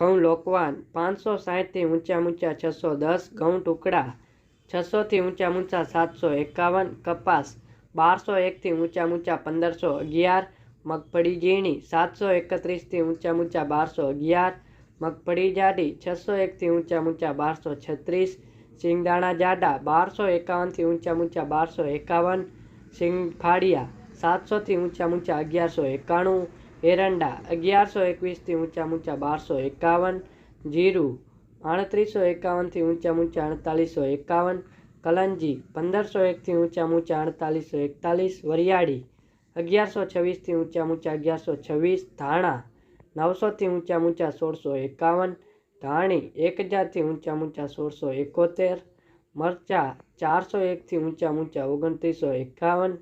ઘઉં લોકવાન પાંચસો સાહીઠથી ઊંચા ઊંચા છસો દસ ઘઉં ટુકડા છસોથી ઊંચા ઊંચા સાતસો એકાવન કપાસ બારસો એકથી ઊંચા ઊંચા પંદરસો અગિયાર મગફળી ઝીણી સાતસો એકત્રીસથી ઊંચા ઊંચા બારસો અગિયાર મગફળી જાડી છસો એકથી ઊંચા ઊંચા બારસો છત્રીસ સિંગદાણા જાડા બારસો એકાવનથી ઊંચા ઊંચા બારસો એકાવન સિંગફાળિયા સાતસોથી ઊંચા ઊંચા અગિયારસો એકાણું એરંડા અગિયારસો એકવીસથી ઊંચા ઊંચા બારસો એકાવન, જીરું આડત્રીસો એકાવનથી ઊંચા ઊંચા અડતાલીસો એકાવન, કલંજી પંદરસો એકથી ઊંચા ઊંચા અડતાલીસો એકતાલીસ, વરિયાળી અગિયારસો છવ્વીસથી ઊંચા ઊંચા અગિયારસો છવ્વીસ, ધાણા નવસોથી ઊંચા ઊંચા સોળસો એકાવન, ધાણી એક હજારથી ઊંચા ઊંચા સોળસો એકોતેર, મરચાં ચારસો એકથી ઊંચા ઊંચા ઓગણત્રીસો એકાવન,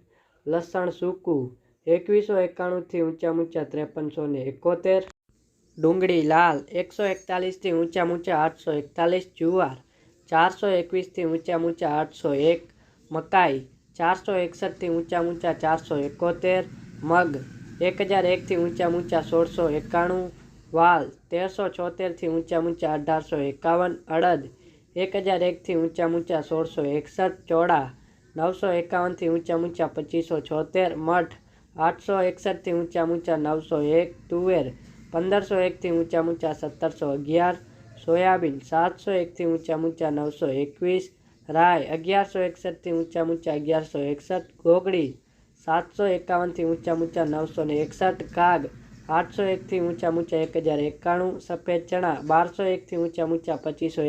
લસણ સૂકું એકવીસો એકાણુંથી ઊંચા ઊંચા ત્રેપનસો ને એકોતેર ડુંગળી લાલ એકસો એકતાલીસથી ઊંચા ઊંચા આઠસો એકતાલીસ જુવાર ચારસો એકવીસથી ઊંચા ઊંચા આઠસો એક મકાઈ ચારસો એકસઠથી ઊંચા ઊંચા ચારસો એકોતેર મગ એક હજાર એકથી ઊંચા ઊંચા સોળસો એકાણું વાલ તેરસો છોતેરથી ઊંચા ઊંચા અઢારસો એકાવન અડદ એક હજાર એકથી ઊંચા ઊંચા સોળસો એકસઠ ચોળા નવસો એકાવનથી ઊંચા ઊંચા પચીસો છોતેર મઠ આઠસો એકસઠથી ઊંચા ઊંચા નવસો એક તુવેર પંદરસો એકથી ઊંચા ઊંચા સત્તરસો અગિયાર સોયાબીન સાતસો એકથી ઊંચા ઊંચા નવસો એકવીસ રાય અગિયારસો એકસઠથી ઊંચા ઊંચા અગિયારસો એકસઠ ગોગડી સાતસો એકાવનથી ઊંચા ઊંચા નવસો ને એકસઠ કાગ આઠસો એકથી ઊંચા ઊંચા એક હજાર એકાણું સફેદ ચણા બારસો એકથી ઊંચા ઊંચા પચીસો